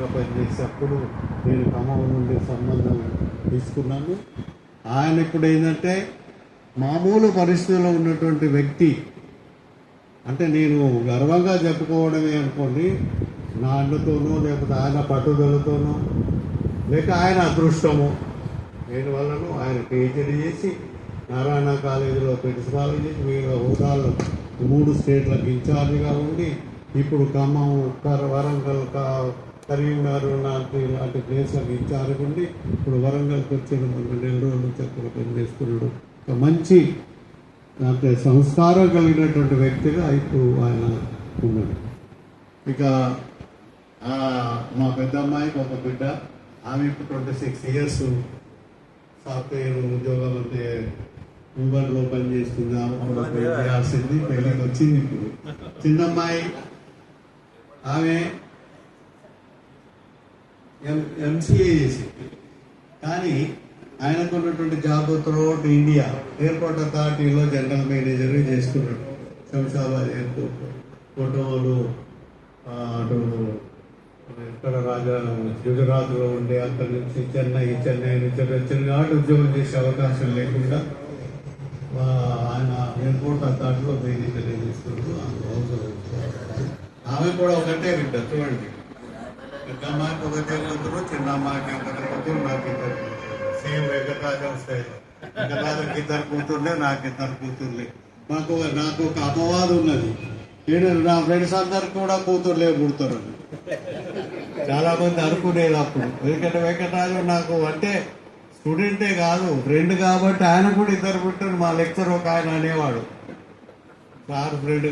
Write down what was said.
పనిచేసేటప్పుడు నేను ఖమ్మం నుండి సంబంధం తీసుకున్నాను ఆయన ఇప్పుడు ఏంటంటే మామూలు పరిస్థితుల్లో ఉన్నటువంటి వ్యక్తి. అంటే నేను గర్వంగా చెప్పుకోవడమే అనుకోండి నా అన్నతోనో లేకపోతే ఆయన పట్టుదలతోనో లేక ఆయన అదృష్టము. నేను వలన ఆయన పీహెచ్డీ చేసి నారాయణ కాలేజీలో ప్రిన్సిపాల్ చేసి వివిధ హోదాలు మూడు స్టేట్లకు ఇన్ఛార్జిగా ఉండి ఇప్పుడు ఖమ్మం వరంగల్ కా- కరీంనగర్ లాంటి లాంటి ప్లేస్లకు ఇన్ఛార్జ్ ఉండి ఇప్పుడు వరంగల్కి వచ్చిన మొన్న నెల రోజుల నుంచి అక్కడ పనిచేస్తున్నాడు. ఒక మంచి అంటే సంస్కారం కలిగినటువంటి వ్యక్తిగా ఇప్పుడు ఆయన ఉన్నాడు. ఇక మా పెద్ద అమ్మాయికి ఒక బిడ్డ. ఆమె ఇప్పుడు ట్వంటీ సిక్స్ ఇయర్స్. సాఫ్ట్వేర్ ఉద్యోగం అంటే ముంబైలో పనిచేస్తుంది. ఆమె కూడా చేయాల్సింది. పెళ్ళికి వచ్చింది ఇప్పుడు. చిన్న అమ్మాయి ఆమె ఎం ఎంసీఏ చేసింది కానీ ఆయనకు ఉన్నటువంటి జాబ్ త్రూఅవుట్ ఇండియా ఎయిర్పోర్ట్ అథారిటీలో జనరల్ మేనేజర్ చేసుకున్నాడు శంషాబాద్ ఎయిర్పోర్ట్ ఫోటోలు అటు ఇక్కడ రాజా గుజరాత్లో ఉండే అక్కడి నుంచి చెన్నై చెన్నై నుంచి వచ్చిన కాబట్టి ఉద్యోగం చేసే అవకాశం లేకుండా ఆయన ఎయిర్పోర్ట్ అథారిటీలో మేనేజర్ చేసుకున్నాడు అవసరం ఆమె కూడా ఒకటే బిడ్డ చూడండి. పెద్ద అమ్మాయికి ఒక కూతురు చిన్న అమ్మాయికి ఒకటే కూతురు నాకు ఇద్దరు సేమ్ వెంకటరాజం స్టైల్ వెంకటరాజంకి ఇద్దరు కూతుర్లే నాకు ఇద్దరు కూతుర్లే మాకు నాకు ఒక అపవాదం ఉన్నది నేను నా ఫ్రెండ్స్ అందరు కూడా కూతుర్లే పుడతారు చాలా మంది అనుకునేది అప్పుడు ఎందుకంటే వెంకటరాజు నాకు అంటే స్టూడెంటే కాదు ఫ్రెండ్ కాబట్టి ఆయన కూడా ఇద్దరు పుట్టారు మా లెక్చర్ ఒక ఆయన అనేవాడు సార్ ఫ్రెండ్